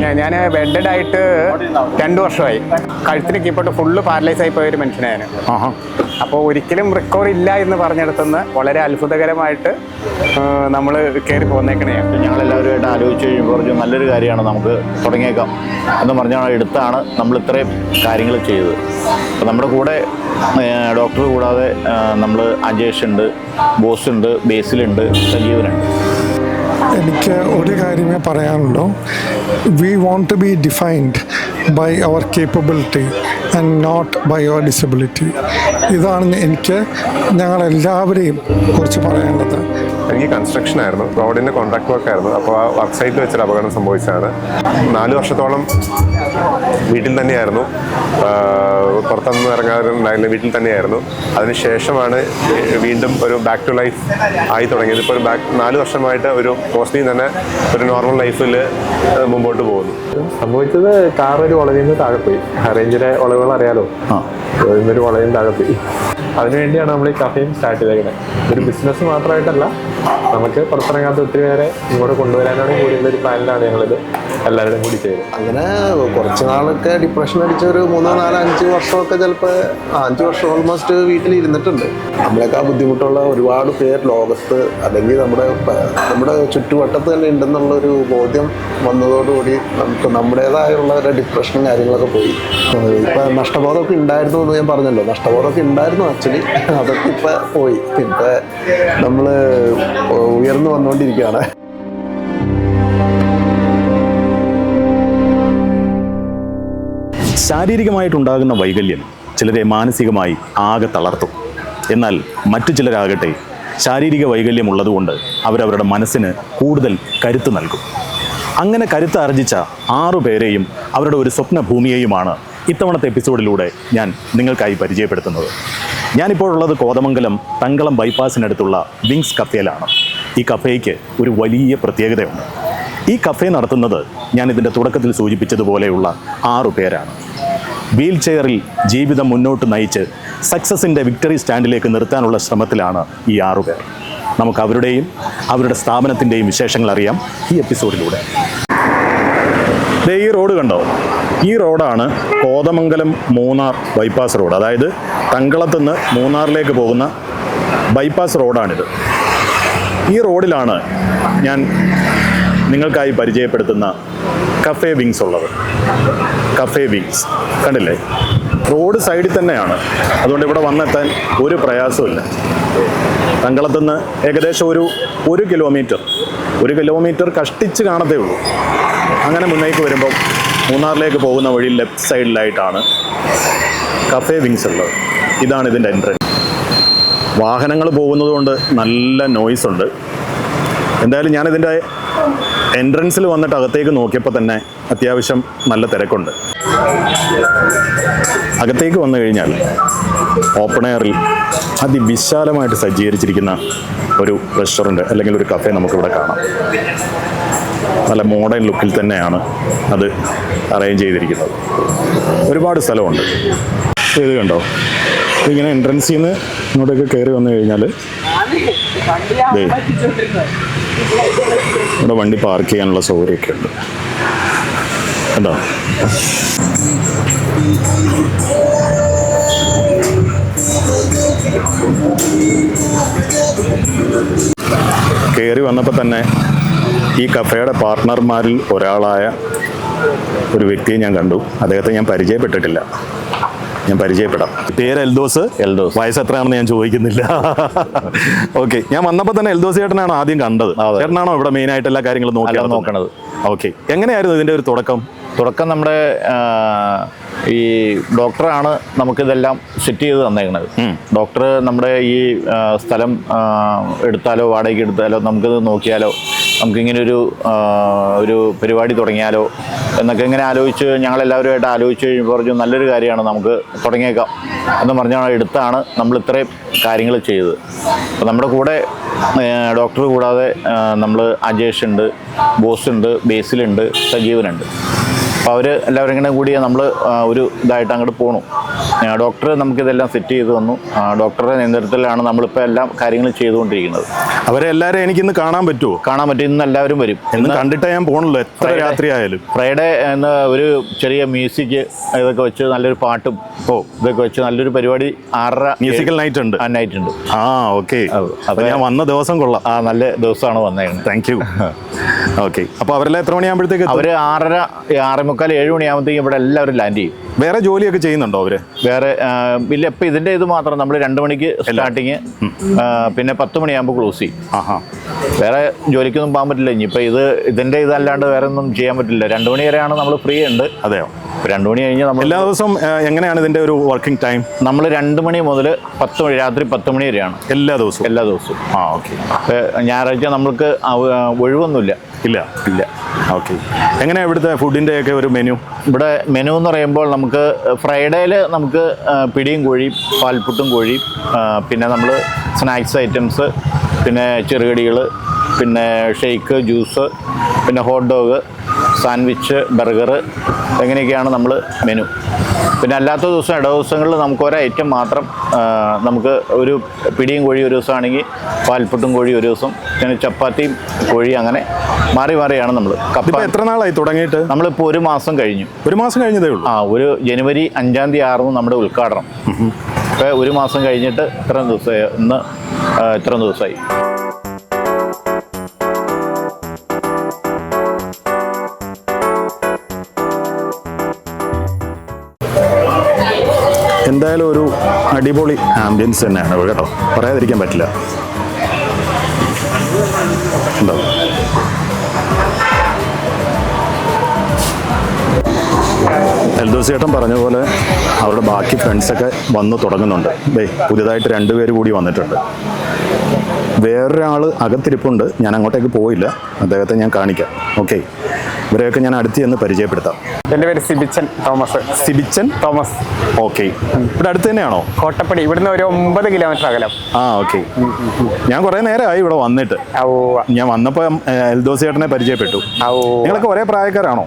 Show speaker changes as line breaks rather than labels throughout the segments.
ഞാൻ ബെഡഡ് ആയിട്ട് രണ്ടു വർഷമായി. കഴുത്തിന് കീപ്പോട്ട് ഫുള്ള് പാരലൈസ് ആയി പോയ ഒരു മനുഷ്യനാണ് അപ്പോൾ ഒരിക്കലും റിക്കവർ ഇല്ല എന്ന് പറഞ്ഞെടുത്തുനിന്ന് വളരെ അത്ഭുതകരമായിട്ട് നമ്മൾ കയറി പോന്നേക്കണെയാണ്
ഞങ്ങളെല്ലാവരുമായിട്ട് ആലോചിച്ച് കഴിയുമ്പോൾ പറഞ്ഞു നല്ലൊരു കാര്യമാണ് നമുക്ക് തുടങ്ങിയേക്കാം. എന്ന് പറഞ്ഞാൽ എടുത്താണ് നമ്മൾ ഇത്രയും കാര്യങ്ങൾ ചെയ്തത്. അപ്പോൾ നമ്മുടെ കൂടെ ഡോക്ടർ കൂടാതെ നമ്മൾ അജേഷ് ഉണ്ട് ബോസ് ഉണ്ട് ബേസിലുണ്ട് സജീവനുണ്ട്.
എനിക്ക് ഒരു കാര്യമേ പറയാനുള്ളൂ. We want to be defined by our capability and not by our disability ഇതാണ് എനിക്ക് ഞങ്ങളെല്ലാവരെയും കുറിച്ച് പറയാനുള്ളത്.
എനിക്ക് കൺസ്ട്രക്ഷൻ ആയിരുന്നു. റോഡിന്റെ കോൺട്രാക്ട് വർക്കായിരുന്നു അപ്പോൾ ആ വർക്ക് സൈറ്റിൽ വെച്ചൊരു അപകടം സംഭവിച്ചതാണ്. നാല് വർഷത്തോളം വീട്ടിൽ തന്നെയായിരുന്നു. പുറത്തൊന്നും ഇറങ്ങാതെ ഉണ്ടായില്ല വീട്ടിൽ തന്നെയായിരുന്നു. അതിനുശേഷമാണ് വീണ്ടും ഒരു ബാക്ക് ടു ലൈഫ് ആയി തുടങ്ങിയത്. ഇപ്പോൾ ഒരു ബാക്ക് നാല് വർഷമായിട്ട് ഒരു മോസ്റ്റ്ലി തന്നെ ഒരു നോർമൽ ലൈഫിൽ മുമ്പോട്ട് പോകുന്നു.
സംഭവിച്ചത് കാർ ഒരു വളവിൽ നിന്ന് താഴെ പോയി റേഞ്ചിലെ വളവുകൾ അറിയാലോ?
ആ.
ഒരു വളവിൽ താഴെ പോയി അതിനുവേണ്ടിയാണ് നമ്മൾ ഈ കഫയും സ്റ്റാർട്ട് ചെയ്തേക്കുന്നത്. ഒരു ബിസിനസ് മാത്രമായിട്ടല്ല നമുക്ക് പുറത്തിറങ്ങാത്ത ഒത്തിരി പേരെ ഇങ്ങോട്ട് കൊണ്ടുവരാനാണ് കൂടിയുള്ള ഒരു പ്ലാനിലാണ് ഞങ്ങളിത് എല്ലാവരുടെയും കൂടി ചെയ്തത്.
അങ്ങനെ കുറച്ച് നാളൊക്കെ ഡിപ്രഷൻ അടിച്ച ഒരു മൂന്നോ നാലോ അഞ്ച് വർഷമൊക്കെ ചിലപ്പോൾ അഞ്ച് വർഷം ഓൾമോസ്റ്റ് വീട്ടിൽ ഇരുന്നിട്ടുണ്ട് നമ്മളെക്കാൾ ബുദ്ധിമുട്ടുള്ള ഒരുപാട് പേർ ലോകത്ത് അല്ലെങ്കിൽ നമ്മുടെ നമ്മുടെ ചുറ്റുവട്ടത്ത് തന്നെ ഉണ്ടെന്നുള്ള ഒരു ബോധ്യം വന്നതോടുകൂടി നമുക്ക് നമ്മുടേതായുള്ള ഒരു ഡിപ്രഷനും കാര്യങ്ങളൊക്കെ പോയി. ഇപ്പം നഷ്ടബോധമൊക്കെ ഉണ്ടായിരുന്നു എന്ന് ഞാൻ പറഞ്ഞല്ലോ. നഷ്ടബോധമൊക്കെ ഉണ്ടായിരുന്നു ആക്ച്വലി അതൊക്കെ ഇപ്പം പോയി. പിന്നെ നമ്മൾ ഉയർന്നു വന്നുകൊണ്ടിരിക്കുകയാണ്.
ശാരീരികമായിട്ടുണ്ടാകുന്ന വൈകല്യം ചിലരെ മാനസികമായി ആകെ തളർത്തും. എന്നാൽ മറ്റു ചിലരാകട്ടെ ശാരീരിക വൈകല്യം ഉള്ളതുകൊണ്ട് അവരവരുടെ മനസ്സിന് കൂടുതൽ കരുത്ത് നൽകും. അങ്ങനെ കരുത്ത് ആർജിച്ച ആറു പേരെയും അവരുടെ ഒരു സ്വപ്ന ഭൂമിയെയുമാണ് ഇത്തവണത്തെ എപ്പിസോഡിലൂടെ ഞാൻ നിങ്ങൾക്കായി പരിചയപ്പെടുത്തുന്നത്. ഞാനിപ്പോഴുള്ളത് കോതമംഗലം തങ്കളം ബൈപ്പാസിനടുത്തുള്ള വിങ്സ് കഫേലാണ്. ഈ കഫേയ്ക്ക് ഒരു വലിയ പ്രത്യേകതയുണ്ട്. ഈ കഫേ നടത്തുന്നത് ഞാൻ ഇതിന്റെ തുടക്കത്തിൽ സൂചിപ്പിച്ചതുപോലെയുള്ള ആറു പേരാണ്. വീൽ ചെയറിൽ ജീവിതം മുന്നോട്ട് നയിച്ച് സക്സസിന്റെ വിക്ടറി സ്റ്റാൻഡിലേക്ക് നിർത്താനുള്ള ശ്രമത്തിലാണ് ഈ ആറുപേർ നമുക്ക് അവരുടെയും അവരുടെ സ്ഥാപനത്തിന്റെയും വിശേഷങ്ങൾ അറിയാം ഈ എപ്പിസോഡിലൂടെ. ഈ റോഡ് കണ്ടോ? ഈ റോഡാണ് കോതമംഗലം മൂന്നാർ ബൈപ്പാസ് റോഡ്. അതായത് തങ്കളത്തുനിന്ന് മൂന്നാറിലേക്ക് പോകുന്ന ബൈപ്പാസ് റോഡാണിത്. ഈ റോഡിലാണ് ഞാൻ നിങ്ങൾക്കായി പരിചയപ്പെടുത്തുന്ന കഫേ വിങ്സ് ഉള്ളത്. കഫേ വിങ്സ് കണ്ടില്ലേ? റോഡ് സൈഡിൽ തന്നെയാണ്. അതുകൊണ്ട് ഇവിടെ വന്നെത്താൻ ഒരു പ്രയാസമില്ല തങ്കളത്തുനിന്ന് ഏകദേശം ഒരു ഒരു കിലോമീറ്റർ ഒരു കിലോമീറ്റർ കഷ്ടിച്ച് കാണത്തേ ഉള്ളൂ. അങ്ങനെ മുന്നേക്ക് വരുമ്പോൾ മൂന്നാറിലേക്ക് പോകുന്ന വഴി ലെഫ്റ്റ് സൈഡിലായിട്ടാണ് കഫേ വിങ്സ് ഉള്ളത്. ഇതാണ് ഇതിന്റെ എൻട്രൻസ് വാഹനങ്ങൾ പോകുന്നത് കൊണ്ട് നല്ല നോയ്സ് ഉണ്ട്. എന്തായാലും ഞാനിതിന്റെ എൻട്രൻസിൽ വന്നിട്ട് അകത്തേക്ക് നോക്കിയപ്പോൾ തന്നെ അത്യാവശ്യം നല്ല തിരക്കുണ്ട്. അകത്തേക്ക് വന്നു കഴിഞ്ഞാൽ ഓപ്പൺ എയറിൽ അതിവിശാലമായിട്ട് സജ്ജീകരിച്ചിരിക്കുന്ന ഒരു റെസ്റ്റോറന്റ് അല്ലെങ്കിൽ ഒരു കഫേ നമുക്കിവിടെ കാണാം. നല്ല മോഡേൺ ലുക്കിൽ തന്നെയാണ് അത് അറേഞ്ച് ചെയ്തിരിക്കുന്നത്. ഒരുപാട് സ്ഥലമുണ്ട്. ഇത് കണ്ടോ? ഇതിങ്ങനെ എൻട്രൻസിൽ നിന്ന് ഇങ്ങോട്ടേക്ക് കയറി വന്നു കഴിഞ്ഞാൽ ഇവിടെ വണ്ടി പാർക്ക് ചെയ്യാനുള്ള സൗകര്യമൊക്കെ ഉണ്ട്. കണ്ടോ? കയറി വന്നപ്പോൾ തന്നെ ഈ കഫയുടെ പാർട്ട്ണർമാരിൽ ഒരാളായ ഒരു വ്യക്തിയെ ഞാൻ കണ്ടു. അദ്ദേഹത്തെ ഞാൻ പരിചയപ്പെട്ടിട്ടില്ല. ഞാൻ പരിചയപ്പെടാം. പേര് എൽദോസ്?
എൽദോസ്.
വയസ്സ് എത്രയാണെന്ന് ഞാൻ ചോദിക്കുന്നില്ല. ഓക്കെ ഞാൻ വന്നപ്പോൾ തന്നെ എൽദോസ് ചേട്ടനാണ് ആദ്യം കണ്ടത്? ചേട്ടനാണോ ഇവിടെ മെയിൻ ആയിട്ട് എല്ലാ കാര്യങ്ങളും നോക്കി നോക്കണത്? ഓക്കെ എങ്ങനെയായിരുന്നു ഇതിന്റെ ഒരു തുടക്കം?
തുടക്കം നമ്മുടെ ഈ ഡോക്ടറാണ് നമുക്കിതെല്ലാം സെറ്റ് ചെയ്ത് തന്നേക്കുന്നത് ഡോക്ടർ നമ്മുടെ ഈ സ്ഥലം എടുത്താലോ വാടകയ്ക്ക് എടുത്താലോ നമുക്കിത് നോക്കിയാലോ നമുക്കിങ്ങനെ ഒരു ഒരു പരിപാടി തുടങ്ങിയാലോ എന്നൊക്കെ ഇങ്ങനെ ആലോചിച്ച് ഞങ്ങളെല്ലാവരുമായിട്ട് ആലോചിച്ച് കഴിഞ്ഞപ്പോൾ പറഞ്ഞു നല്ലൊരു കാര്യമാണ് നമുക്ക് തുടങ്ങിയേക്കാം എന്ന് പറഞ്ഞാൽ എടുത്താണ് നമ്മൾ ഇത്രയും കാര്യങ്ങൾ ചെയ്തത്. അപ്പോൾ നമ്മുടെ കൂടെ ഡോക്ടർ കൂടാതെ നമ്മൾ അജേഷ് ഉണ്ട് ബോസ് ഉണ്ട് ബേസിലുണ്ട് സജീവനുണ്ട്. അപ്പോൾ അവർ എല്ലാവരും ഇങ്ങനെ കൂടി നമ്മൾ ഒരു ഇതായിട്ട് അങ്ങോട്ട് പോണു. ഡോക്ടർ നമുക്കിതെല്ലാം സെറ്റ് ചെയ്തു തന്നു. ഡോക്ടറുടെ നേതൃത്വത്തിലാണ് നമ്മളിപ്പോൾ എല്ലാം കാര്യങ്ങളും ചെയ്തുകൊണ്ടിരിക്കുന്നത്.
അവരെ എല്ലാവരും എനിക്കിന്ന് കാണാൻ പറ്റുമോ
കാണാൻ പറ്റും. ഇന്ന് എല്ലാവരും വരും.
എന്ന് കണ്ടിട്ടേ ഞാൻ പോകണല്ലോ എത്ര. രാത്രി ആയാലും.
ഫ്രൈഡേ എന്ന ഒരു ചെറിയ മ്യൂസിക് ഇതൊക്കെ വെച്ച് നല്ലൊരു പാട്ടും ഓ. ഇതൊക്കെ വെച്ച് നല്ലൊരു പരിപാടി ആറര
മ്യൂസിക്കൽ നൈറ്റ് ഉണ്ട്.
ആ നൈറ്റ് ഉണ്ട്.
ആ ഓക്കെ അപ്പോൾ ഞാൻ വന്ന ദിവസം കൊള്ളാം.
ആ നല്ല ദിവസമാണ് വന്നേക്കുന്നത്.
താങ്ക് യു ഓക്കെ അപ്പോൾ അവരെല്ലാം എത്ര മണിയാകുമ്പോഴത്തേക്ക്?
അവർ ആറര ആറേ മുക്കാൽ ഏഴ് മണിയാകുമ്പോഴത്തേക്കും ഇവിടെ എല്ലാവരും ലാൻഡ് ചെയ്യും.
വേറെ ജോലിയൊക്കെ ചെയ്യുന്നുണ്ടോ അവർ?
വേറെ ഇല്ല ഇപ്പം ഇതിന്റെ ഇത് മാത്രം നമ്മൾ രണ്ട് മണിക്ക് സ്റ്റാർട്ടിങ് പിന്നെ പത്ത് മണിയാകുമ്പോൾ ക്ലോസ് ചെയ്യും.
ആഹാ.
വേറെ ജോലിക്കൊന്നും പോകാൻ പറ്റില്ല ഇനിയിപ്പോൾ ഇത് ഇതിന്റെ ഇതല്ലാണ്ട് വേറെ ഒന്നും ചെയ്യാൻ പറ്റില്ല. രണ്ട് മണി വരെയാണ് നമ്മൾ ഫ്രീ ഉണ്ട്.
അതെയോ?
രണ്ട് മണി കഴിഞ്ഞ് നമ്മൾ
എല്ലാ ദിവസവും എങ്ങനെയാണ് ഇതിന്റെ ഒരു വർക്കിംഗ് ടൈം
നമ്മൾ രണ്ട് മണി മുതൽ പത്ത് മണി രാത്രി പത്ത് മണി വരെയാണ്.
എല്ലാ ദിവസവും?
എല്ലാ ദിവസവും.
ആ ഓക്കെ.
ഞായറാഴ്ച നമ്മൾക്ക് ഒഴിവൊന്നുമില്ല.
ഇല്ല?
ഇല്ല.
ഓക്കെ. എങ്ങനെയാണ് ഇവിടുത്തെ ഫുഡിന്റെ ഒക്കെ ഒരു മെനു
ഇവിടെ മെനു എന്ന് പറയുമ്പോൾ നമുക്ക് ഫ്രൈഡേയിൽ നമുക്ക് പിടിയും കോഴിയും പാൽപ്പുട്ടും കോഴിയും പിന്നെ നമ്മൾ സ്നാക്സ് ഐറ്റംസ് പിന്നെ ചെറുകടികൾ പിന്നെ ഷെയ്ക്ക് ജ്യൂസ് പിന്നെ ഹോട്ട് ഡോഗ് സാൻഡ്വിച്ച് ബർഗർ അങ്ങനെയൊക്കെയാണ് നമ്മൾ മെനു? പിന്നെ അല്ലാത്ത ദിവസം ഇട ദിവസങ്ങളിൽ നമുക്ക് ഒരു ഐറ്റം മാത്രം നമുക്ക് ഒരു പിടിയും കോഴി ഒരു ദിവസമാണെങ്കിൽ പാൽപ്പുട്ടും കോഴി ഒരു ദിവസം പിന്നെ ചപ്പാത്തിയും കോഴി അങ്ങനെ മാറി മാറിയാണ് നമ്മൾ കപ്പ
എത്ര നാളായി തുടങ്ങിയിട്ട്?
നമ്മളിപ്പോൾ ഒരു മാസം കഴിഞ്ഞു.
ഒരു മാസം കഴിഞ്ഞതേ ഉള്ളൂ?
ആ ഒരു ജനുവരി അഞ്ചാം തീയതി ആയിരുന്നു നമ്മുടെ ഉദ്ഘാടനം. ഇപ്പോൾ ഒരു മാസം കഴിഞ്ഞിട്ട് ഇത്രയും ദിവസമായി ഇന്ന് ആ, ഇത്രയും ദിവസമായി.
എന്തായാലും ഒരു അടിപൊളി ആംബിയൻസ് തന്നെയാണ്. കേട്ടോ. പറയാതിരിക്കാൻ പറ്റില്ല. ഉണ്ടോ? എൽദോസ് ചേട്ടൻ പറഞ്ഞ പോലെ അവരുടെ ബാക്കി ഫ്രണ്ട്സൊക്കെ വന്ന് തുടങ്ങുന്നുണ്ട്. ദേ പുതിയതായിട്ട് രണ്ടുപേര് കൂടി വന്നിട്ടുണ്ട്. വേറൊരാൾ അകത്തിരിപ്പുണ്ട്. ഞാൻ അങ്ങോട്ടേക്ക് പോയില്ല. അദ്ദേഹത്തെ ഞാൻ കാണിക്കാം. ഓക്കെ ഇവരെയൊക്കെ ഞാൻ അടുത്ത് ചെന്ന് പരിചയപ്പെടുത്താം.
എന്റെ പേര് Sibichan Thomas.
Sibichan?
Thomas.
Okay ഇവിടെ അടുത്ത് തന്നെയാണോ?
കോട്ടപ്പടി. ഇവിടുന്ന് ഒരു ഒമ്പത് കിലോമീറ്റർ അകലം.
ആ ഓക്കെ ഞാൻ കുറേ നേരമായി ഇവിടെ വന്നിട്ട്. ഞാൻ വന്നപ്പോൾ എൽദോസ് ചേട്ടനെ പരിചയപ്പെട്ടു. നിങ്ങളൊക്കെ ഒരേ പ്രായക്കാരാണോ?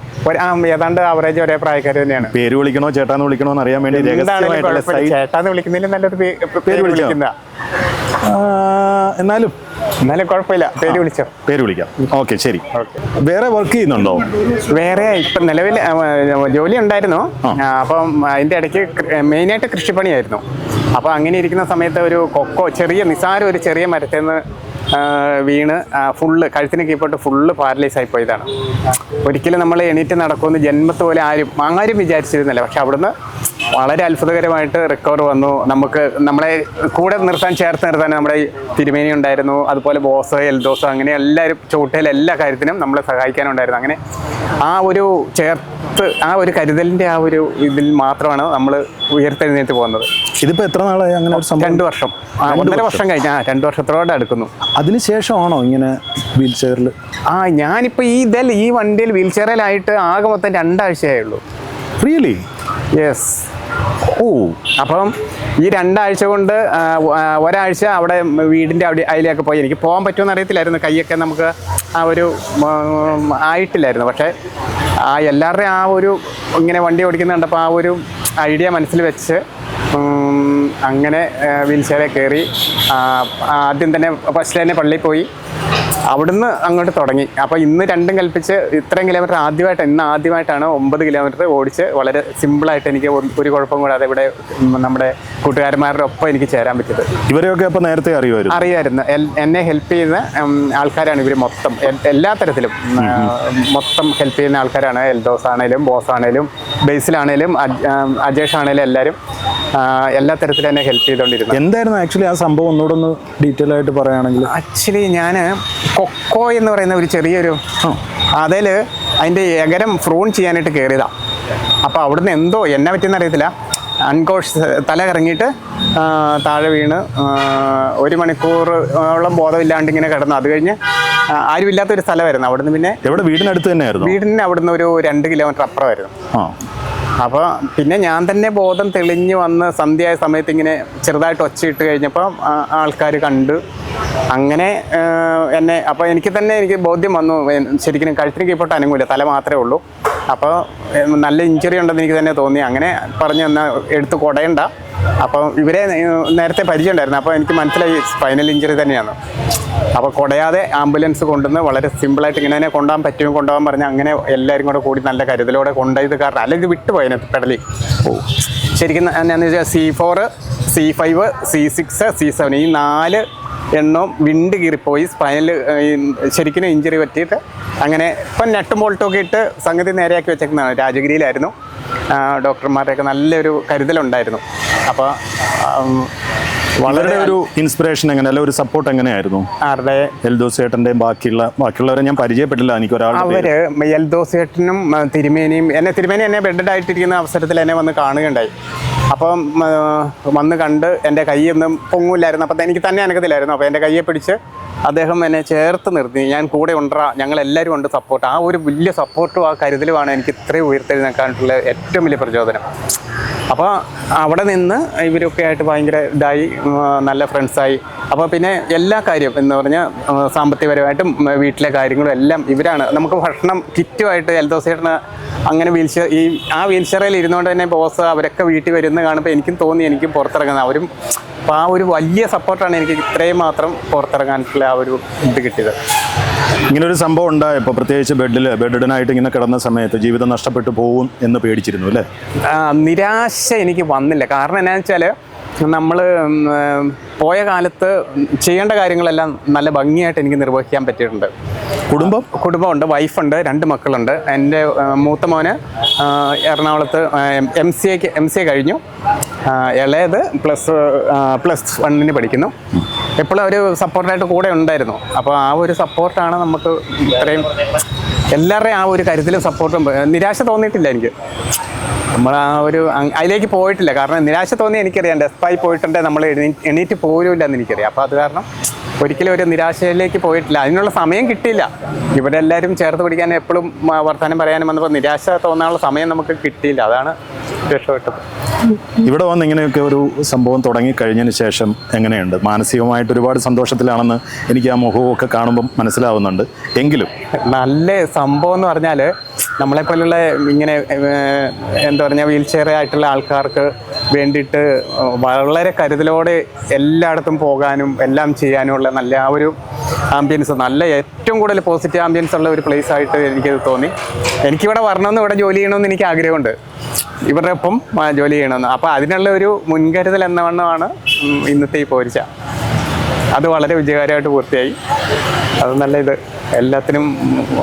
ഏതാണ്ട് ആവറേജ് ഒരേ പ്രായക്കാർ തന്നെയാണ്.
പേര് വിളിക്കണോ ചേട്ടാന്ന് വിളിക്കണോ എന്ന് അറിയാൻ വേണ്ടി രഹസ്യമായിട്ടുള്ള
ചേട്ടാന്ന് വിളിക്കുന്നതിലും നല്ലൊരു പേര് വിളിക്കുന്ന
എന്നാലും.
എന്നാലും കുഴപ്പമില്ല. പേര് വിളിച്ചോ.
പേര് വിളിക്കാം. ഓക്കെ ശരി. വേറെ വർക്ക് ചെയ്യുന്നുണ്ടോ?
വേറെ ഇപ്പം നിലവിൽ ജോലി ഉണ്ടായിരുന്നു. അപ്പം അതിന്റെ ഇടയ്ക്ക് മെയിനായിട്ട് കൃഷിപ്പണിയായിരുന്നു. അപ്പോൾ അങ്ങനെ ഇരിക്കുന്ന സമയത്ത് ഒരു കൊക്കോ ചെറിയ നിസാരം ഒരു ചെറിയ മരത്തിൽ നിന്ന് വീണ് ഫുള്ള് കഴുത്തിന് കീപ്പോട്ട് ഫുള്ള് പാരലൈസ് ആയി പോയതാണ്. ഒരിക്കലും നമ്മൾ എണീറ്റ് നടക്കുമെന്ന് ജന്മത്ത് പോലെ ആരും ആരും വിചാരിച്ചിരുന്നില്ല. പക്ഷെ അവിടുന്ന് വളരെ അത്ഭുതകരമായിട്ട് റിക്കവർ വന്നു. നമുക്ക് നമ്മളെ കൂടെ നിർത്താൻ ചേർത്ത് നിർത്താൻ നമ്മുടെ തിരുമേനി ഉണ്ടായിരുന്നു. അതുപോലെ ബോസ് എൽദോസ് അങ്ങനെ എല്ലാവരും ചൂട്ടയിൽ എല്ലാ കാര്യത്തിനും നമ്മളെ സഹായിക്കാനുണ്ടായിരുന്നു. അങ്ങനെ ആ ഒരു ചേർത്ത് ആ ഒരു കരുതലിന്റെ ആ ഒരു ഇതിൽ മാത്രമാണ് നമ്മൾ ഉയർത്തെഴുന്നേറ്റ് പോകുന്നത്.
ഇതിപ്പോൾ എത്ര നാളായി അങ്ങനെ ഒരു
രണ്ട് വർഷം. ഒന്നര
വർഷം.
കഴിഞ്ഞാൽ രണ്ട് വർഷത്തോടെ അടുക്കുന്നു.
അതിനുശേഷമാണോ ഇങ്ങനെ വീൽ ചെയറിൽ
ആ ഞാനിപ്പോൾ ഈ ഇതിൽ ഈ വണ്ടിയിൽ വീൽ ചെയറിലായിട്ട് ആകെ മൊത്തം രണ്ടാഴ്ചയേ ഉള്ളൂ
റിയലി
യെസ്
ഓ.
അപ്പം ഈ രണ്ടാഴ്ച കൊണ്ട് ഒരാഴ്ച അവിടെ വീടിന്റെ അവിടെ അതിലേക്ക് പോയി. എനിക്ക് പോകാൻ പറ്റുമെന്ന് അറിയത്തില്ലായിരുന്നു. കൈയൊക്കെ നമുക്ക് ആ ഒരു ആയിട്ടില്ലായിരുന്നു. പക്ഷേ ആ എല്ലാവരുടെയും ആ ഒരു ഇങ്ങനെ വണ്ടി ഓടിക്കുന്ന കണ്ടപ്പോൾ ആ ഒരു ഐഡിയ മനസ്സിൽ വെച്ച് അങ്ങനെ വീൽചെയറിൽ കയറി ആദ്യം തന്നെ ഫസ്റ്റ് തന്നെ പള്ളിയിൽ പോയി. അവിടുന്ന് അങ്ങോട്ട് തുടങ്ങി. അപ്പോൾ ഇന്ന് രണ്ടും കൽപ്പിച്ച് ഇത്രയും കിലോമീറ്റർ ആദ്യമായിട്ട് ഇന്ന് ആദ്യമായിട്ടാണ് ഒമ്പത് കിലോമീറ്റർ ഓടിച്ച് വളരെ സിമ്പിളായിട്ട് എനിക്ക് ഒരു- കുഴപ്പം കൂടാതെ ഇവിടെ നമ്മുടെ കൂട്ടുകാരന്മാരുടെ ഒപ്പം എനിക്ക് ചേരാൻ പറ്റിയത്.
ഇവരെയൊക്കെ അപ്പോൾ നേരത്തെ അറിയുമായിരുന്നു?
അറിയായിരുന്നു. എന്നെ ഹെൽപ്പ് ചെയ്യുന്ന ആൾക്കാരാണ് ഇവർ മൊത്തം. എല്ലാ തരത്തിലും മൊത്തം ഹെൽപ്പ് ചെയ്യുന്ന ആൾക്കാരാണ് എൽദോസ് ആണേലും ബോസ് ആണേലും ബേസിലാണേലും അജ്- അജേഷ് ആണേലും എല്ലാവരും എല്ലാ തരത്തിലും എന്നെ ഹെൽപ്പ് ചെയ്തുകൊണ്ടിരുന്നു
എന്തായിരുന്നു ആക്ച്വലി ആ സംഭവം? ഒന്നുകൂടെ ഒന്ന് ഡീറ്റെയിൽ ആയിട്ട് പറയുകയാണെങ്കിൽ
ആക്ച്വലി ഞാൻ കൊക്കോ എന്ന് പറയുന്ന ഒരു ചെറിയൊരു അതിൽ അതിന്റെ എകരം ഫ്രൂൺ ചെയ്യാനായിട്ട് കയറിയതാണ് അപ്പോൾ അവിടുന്ന് എന്തോ എന്നെ പറ്റിയെന്ന് അറിയത്തില്ല. അൺകോഷ് തല കറങ്ങിയിട്ട് താഴെ വീണ് ഒരു മണിക്കൂറോളം ബോധമില്ലാണ്ട് ഇങ്ങനെ കിടന്നു. അത് കഴിഞ്ഞ് ആരുമില്ലാത്തൊരു സ്ഥലമായിരുന്നു. അവിടുന്ന് പിന്നെ
എവിടെ? വീടിനടുത്ത് തന്നെയായിരുന്നു.
വീടിന് അവിടുന്ന് ഒരു രണ്ട് കിലോമീറ്റർ അപ്പുറമായിരുന്നു. അപ്പോൾ പിന്നെ ഞാൻ തന്നെ ബോധം തെളിഞ്ഞ് വന്ന് സന്ധ്യയായ സമയത്ത് ഇങ്ങനെ ചെറുതായിട്ട് ഒച്ചയിട്ട് കഴിഞ്ഞപ്പോൾ ആൾക്കാർ കണ്ട്. അങ്ങനെ എന്നെ അപ്പോൾ എനിക്ക് തന്നെ എനിക്ക് ബോധ്യം വന്നു. ശരിക്കും കഴുത്തിന് കീഴ്പോട്ട് അനങ്ങൂല തല മാത്രമേ ഉള്ളൂ. അപ്പോൾ നല്ല ഇഞ്ചുറി ഉണ്ടെന്ന് എനിക്ക് തന്നെ തോന്നി. അങ്ങനെ പറഞ്ഞു എന്നാൽ എടുത്ത് കുടയണ്ട. അപ്പോൾ ഇവരെ നേരത്തെ പരിചയമുണ്ടായിരുന്നു. അപ്പോൾ എനിക്ക് മനസ്സിലായി സ്പൈനൽ ഇഞ്ചുറി തന്നെയാണ്. അപ്പോൾ കുടയാതെ ആംബുലൻസ് കൊണ്ടുവന്ന് വളരെ സിമ്പിളായിട്ട് ഇങ്ങനെ തന്നെ കൊണ്ടുപോകാൻ പറ്റും കൊണ്ടുപോകാൻ പറഞ്ഞ് അങ്ങനെ എല്ലാവരും കൂടെ കൂടി നല്ല കരുതലോടെ കൊണ്ടുപോയത് കാരണം അല്ലെങ്കിൽ വിട്ടുപോയതിനെ പെടലി. ഓ. ശരിക്കും എന്നാന്ന് വെച്ചാൽ C four C five C six C seven ഈ നാല് എണ്ണവും വിണ്ട് കീറിപ്പോയി. സ്പൈനൽ ശരിക്കും ഇഞ്ചുറി പറ്റിയിട്ട് അങ്ങനെ ഇപ്പം നെട്ടും ബോൾട്ടും ഒക്കെ ഇട്ട് സംഗതി നേരെയാക്കി വെച്ചേക്കുന്നതാണ്. രാജഗിരിയിലായിരുന്നു. ഡോക്ടർമാരുടെയൊക്കെ നല്ലൊരു കരുതലുണ്ടായിരുന്നു. അപ്പോൾ
വളരെ ഒരു ഇൻസ്പിറേഷൻ എങ്ങനെ അല്ല ഒരു സപ്പോർട്ട് എങ്ങനെയായിരുന്നു?
ആരുടെ?
എൽദോസ് ചേട്ടന്റെയും ബാക്കിയുള്ള ബാക്കിയുള്ളവരെ ഞാൻ പരിചയപ്പെട്ടില്ല എനിക്ക് ഒരാൾ
അവർ എൽദോസേട്ടനും തിരുമേനിയും എന്നെ തിരുമേനി എന്നെ ബെഡഡ് ആയിട്ടിരിക്കുന്ന അവസരത്തിൽ എന്നെ വന്ന് കാണുകയുണ്ടായി. അപ്പം വന്ന് കണ്ട് എന്റെ കൈയൊന്നും പൊങ്ങൂലായിരുന്നു അപ്പം എനിക്ക് തന്നെ അനക്കത്തില്ലായിരുന്നു. അപ്പോൾ എന്റെ കയ്യെ പിടിച്ച് അദ്ദേഹം എന്നെ ചേർത്ത് നിർത്തി. ഞാൻ കൂടെ ഉണ്ടാ ഞങ്ങൾ എല്ലാവരും ഉണ്ട് സപ്പോർട്ട് ആ ഒരു വലിയ സപ്പോർട്ടും ആ കരുതലുമാണ് എനിക്ക് ഇത്രയും ഉയർത്തെഴുന്നേക്കാനുള്ള ഏറ്റവും വലിയ പ്രചോദനം. അപ്പോൾ അവിടെ നിന്ന് ഇവരൊക്കെ ആയിട്ട് ഭയങ്കര ഇതായി നല്ല ഫ്രണ്ട്സായി അപ്പോൾ പിന്നെ എല്ലാ കാര്യം എന്ന് പറഞ്ഞാൽ സാമ്പത്തികപരമായിട്ടും വീട്ടിലെ കാര്യങ്ങളും എല്ലാം ഇവരാണ്. നമുക്ക് ഭക്ഷണം കിറ്റുമായിട്ട് എൽദോസേട്ടന് അങ്ങനെ വീൽ ചെയർ ഈ ആ വീൽ ചെയറിൽ ഇരുന്നുകൊണ്ട് തന്നെ ബോസ് അവരൊക്കെ വീട്ടിൽ വരുന്ന കാണുമ്പോൾ എനിക്കും തോന്നി എനിക്കും പുറത്തിറങ്ങുന്നത് അവരും അപ്പോൾ ആ ഒരു വലിയ സപ്പോർട്ടാണ് എനിക്ക് ഇത്രയും മാത്രം പുറത്തിറങ്ങാനുള്ള ആ ഒരു ഇത് കിട്ടിയത്.
ഇങ്ങനെ ഒരു സംഭവം ഉണ്ടായപ്പോൾ പ്രത്യേകിച്ച് ബെഡിൽ ബെഡിനായിട്ട് ഇങ്ങനെ കിടന്ന സമയത്ത് ജീവിതം നഷ്ടപ്പെട്ടു പോകും എന്ന് പേടിച്ചിരുന്നു അല്ലേ?
നിരാശ എനിക്ക് വന്നില്ല. കാരണം എന്നാന്ന് വെച്ചാൽ നമ്മൾ പോയ കാലത്ത് ചെയ്യേണ്ട കാര്യങ്ങളെല്ലാം നല്ല ഭംഗിയായിട്ട് എനിക്ക് നിർവഹിക്കാൻ പറ്റിയിട്ടുണ്ട്.
കുടുംബം?
കുടുംബമുണ്ട് വൈഫുണ്ട് രണ്ട് മക്കളുണ്ട്. എന്റെ മൂത്ത മോന് എറണാകുളത്ത് എം സി എക്ക് എം സി എ കഴിഞ്ഞു. ഇളയത് പ്ലസ് പ്ലസ് വണ്ണിന് പഠിക്കുന്നു. എപ്പോഴും ഒരു സപ്പോർട്ടായിട്ട് കൂടെ ഉണ്ടായിരുന്നു. അപ്പോൾ ആ ഒരു സപ്പോർട്ടാണ് നമുക്ക് ഇത്രയും എല്ലാവരുടെയും ആ ഒരു കരുതലും സപ്പോർട്ടും നിരാശ തോന്നിയിട്ടില്ല എനിക്ക്. നമ്മൾ ആ ഒരു അതിലേക്ക് പോയിട്ടില്ല. കാരണം നിരാശ തോന്നി എനിക്കറിയാം. ഡെസ്പായി പോയിട്ടുണ്ടെങ്കിൽ നമ്മൾ എണീ എണീറ്റ് പോരുമില്ല എന്ന് എനിക്കറിയാം. അപ്പോൾ അത് കാരണം ഒരിക്കലും ഒരു നിരാശയിലേക്ക് പോയിട്ടില്ല. അതിനുള്ള സമയം കിട്ടിയില്ല. ഇവിടെ എല്ലാവരും ചേർത്ത് പിടിക്കാൻ എപ്പോഴും വർത്തമാനം പറയാനും വന്നപ്പോൾ നിരാശ തോന്നാനുള്ള സമയം നമുക്ക് കിട്ടിയില്ല. അതാണ് രക്ഷപ്പെട്ടത്.
ഇവിടെ വന്ന് ഇങ്ങനെയൊക്കെ ഒരു സംഭവം തുടങ്ങി കഴിഞ്ഞതിന് ശേഷം എങ്ങനെയുണ്ട്? മാനസികമായിട്ട് ഒരുപാട് സന്തോഷത്തിലാണെന്ന് എനിക്ക് ആ മുഖമൊക്കെ കാണുമ്പം മനസ്സിലാവുന്നുണ്ട്. എങ്കിലും
നല്ല സംഭവം എന്ന് പറഞ്ഞാൽ നമ്മളെപ്പോലുള്ള ഇങ്ങനെ എന്താ പറഞ്ഞാൽ വീൽ ചെയർ ആയിട്ടുള്ള ആൾക്കാർക്ക് വേണ്ടിയിട്ട് വളരെ കരുതലോടെ എല്ലായിടത്തും പോകാനും എല്ലാം ചെയ്യാനുമുള്ള നല്ല ആ ഒരു ആംബിയൻസ് നല്ല ഏറ്റവും കൂടുതൽ പോസിറ്റീവ് ആംബിയൻസ് ഉള്ള ഒരു പ്ലേസ് ആയിട്ട് എനിക്കത് തോന്നി. എനിക്കിവിടെ വരണമെന്ന് ഇവിടെ ജോലി ചെയ്യണമെന്ന് എനിക്ക് ആഗ്രഹമുണ്ട്. ഇവരുടെ ഒപ്പം ജോലി ചെയ്യണമെന്ന്. അപ്പോൾ അതിനുള്ള ഒരു മുൻകരുതൽ എന്ന വണ്ണമാണ് ഇന്നത്തെ ഈ പോരിച്ച. അത് വളരെ വിജയകരമായിട്ട് പൂർത്തിയായി. അത് നല്ല ഇത്. എല്ലാത്തിനും